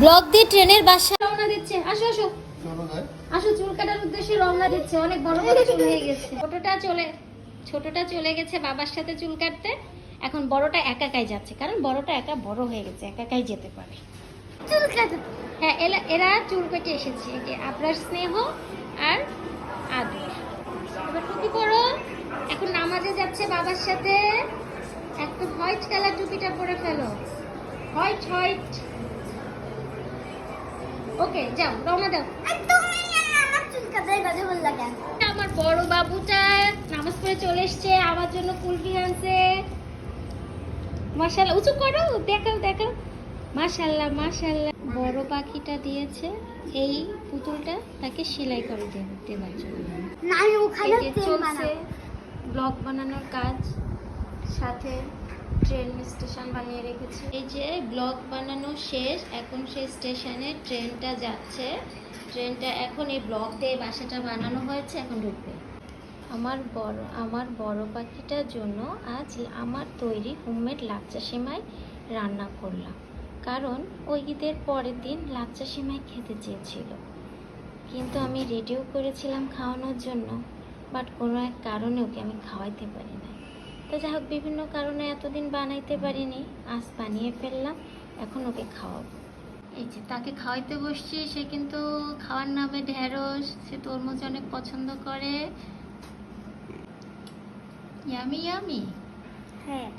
Block দিয়ে ট্রেনের বাসা রওনা দিচ্ছে। আসো আসো। আসো চুল কাটার উদ্দেশ্যে রওনা দিচ্ছে। অনেক বড় বড় চুল হয়ে গেছে। ছোটটা চলে ছোটটা চলে গেছে বাবার সাথে চুল কাটতে। এখন বড়টা একাকাই যাচ্ছে কারণ বড়টা একা বড় হয়ে গেছে একাকাই যেতে পারে। চুল কাটে। হ্যাঁ এলা এরা চুল কেটে এসেছে। আপনার স্নেহ আর আদর এবার টুপি পরো। এখন নামাজে যাচ্ছে বাবার সাথে। একটা হোয়াইট কালার টুপিটা পরে ফেলো। White white. ওকে যাও রওনা দাও। আমার বড় বাবুটা নামাজ পড়ে চলে এসছে আমার জন্য কুলফি আনছে। মাশাল্লাহ উঁচু করো দেখাও দেখাও। মাশাল্লাহ মাশাল্লাহ। বড় পাখিটা দিয়েছে এই পুতুলটা তাকে সেলাই করে দে- দেওয়ার জন্য। চলছে ব্লগ বানানোর কাজ। সাথে ট্রেন স্টেশন বানিয়ে রেখেছি। এই যে ব্লক বানানো শেষ, এখন সেই স্টেশনে ট্রেনটা যাচ্ছে। ট্রেনটা এখন এই ব্লক দিয়ে বাসাটা বানানো হয়েছে, এখন ঢুকবে। আমার বড় আমার বড় পাখিটার জন্য আজ আমার তৈরি হোমমেড লাচ্চা সেমাই রান্না করলাম। কারণ ওই ঈদের পরের দিন লাচ্চা সেমাই খেতে চেয়েছিল। কিন্তু আমি রেডিও করেছিলাম খাওয়ানোর জন্য, বাট কোনো এক কারণে ওকে আমি খাওয়াইতে পারি না তো যাই হোক বিভিন্ন কারণে এতদিন বানাইতে পারিনি। আজ বানিয়ে ফেললাম। এখন ওকে খাওয়াবো। এই যে তাকে খাওয়াইতে বসছি সে কিন্তু খাওয়ার নামে ঢেঁড়স সে তরমুজ অনেক পছন্দ করে। ইয়ামি ইয়ামি হ্যাঁ।